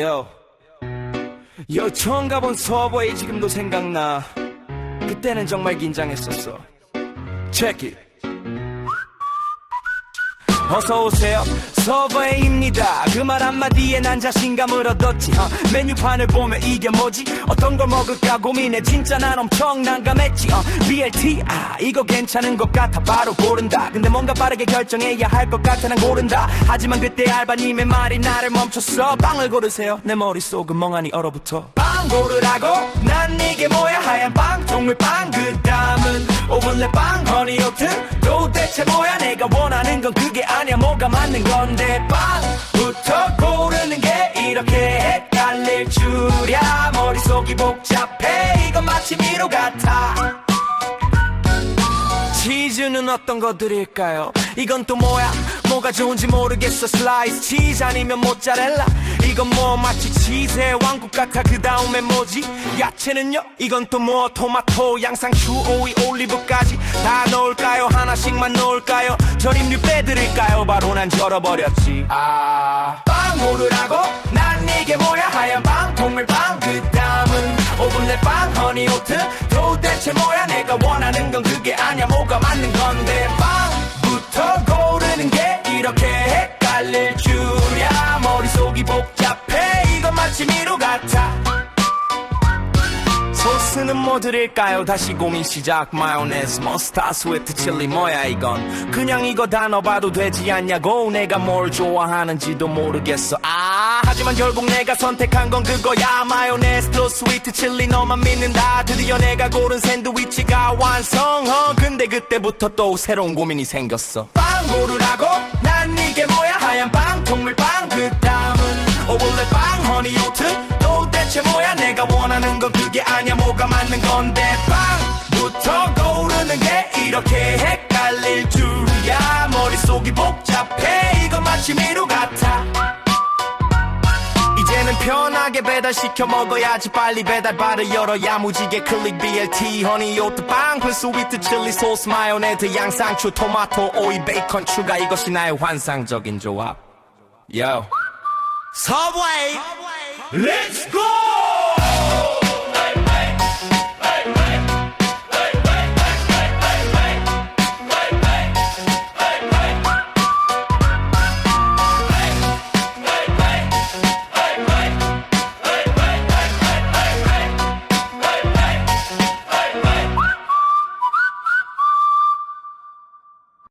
요. 요 처음 가본 서버에 지금도 생각나. 그때는 정말 긴장했었어. Check it. 어서 오세요. 서버에입니다. 그 말 한마디에 난 자신감을 얻었지. 어, 메뉴판을 보면 이게 뭐지? 어떤 걸 먹을까 고민해. 진짜 난 엄청 난감했지. 어, BLT 아 이거 괜찮은 것 같아 바로 고른다. 근데 뭔가 빠르게 결정해야 할 것 같아 난 고른다. 하지만 그때 알바님의 말이 나를 멈췄어. 빵을 고르세요. 내 머릿속은 멍하니 얼어붙어. 빵 고르라고? 난 이게 뭐야 하얀 빵 동물빵 그 다음은 오븐레 빵 허니오트 도대체 뭐야 내가 원하는 건 그게 아니야 뭐가 맞는 건데 빵부터 고르는 게 이렇게 헷갈릴 줄이야 머릿속이 복잡해 이건 마치 미로 같아 치즈는 어떤 거 드릴까요? 이건 또 뭐야? 뭐가 좋은지 모르겠어 슬라이스 치즈 아니면 모짜렐라 이건 뭐 마치 치즈의 왕국 같아 그 다음에 뭐지? 야채는요? 이건 또 뭐 토마토 양상추 오이 올리브까지 다 넣을까요? 하나씩만 넣을까요? 절임류 빼드릴까요? 바로 난 절어버렸지. 아빵 고르라고? 난 이게 뭐야? 하얀 빵 동물빵 그 다음은 오븐레 빵 허니오트. 도대체 뭐야? 내가 원하는 건 그게 아니야. 뭐가 맞는 건데? 빵부터 고르는 게 이렇게 헷갈릴 줄이야. 머릿속이 복 소스는 뭐 드릴까요? 다시 고민 시작. 마요네즈 머스타드 스위트 칠리 뭐야 이건? 그냥 이거 다 넣어봐도 되지 않냐고? 내가 뭘 좋아하는지도 모르겠어. 아 하지만 결국 내가 선택한 건 그거야. 마요네즈 플러스 스위트 칠리 너만 믿는다. 드디어 내가 고른 샌드위치가 완성 어 근데 그때부터 또 새로운 고민이 생겼어. 빵 고르라고? 난 이게 뭐야? 하얀 빵 동물빵 그 다음은. 오븐레 빵 허니오트? 도대체 뭐야? 내가 원하는 건 뭐가 맞는 건데 빵부터 고르는 게 이렇게 헷갈릴 줄이야. 머릿속이 복잡해. 이건 마치 미로 같아. 이제는 편하게 배달시켜 먹어야지. 빨리 배달바를 열어. 야무지게 클릭 BLT 허니 오트 빵 플 스 위트 칠리 소스 마요네즈 양상추 토마토 오이 베이컨 추가. 이것이 나의 환상적인 조합. Yo. Subway. Let's go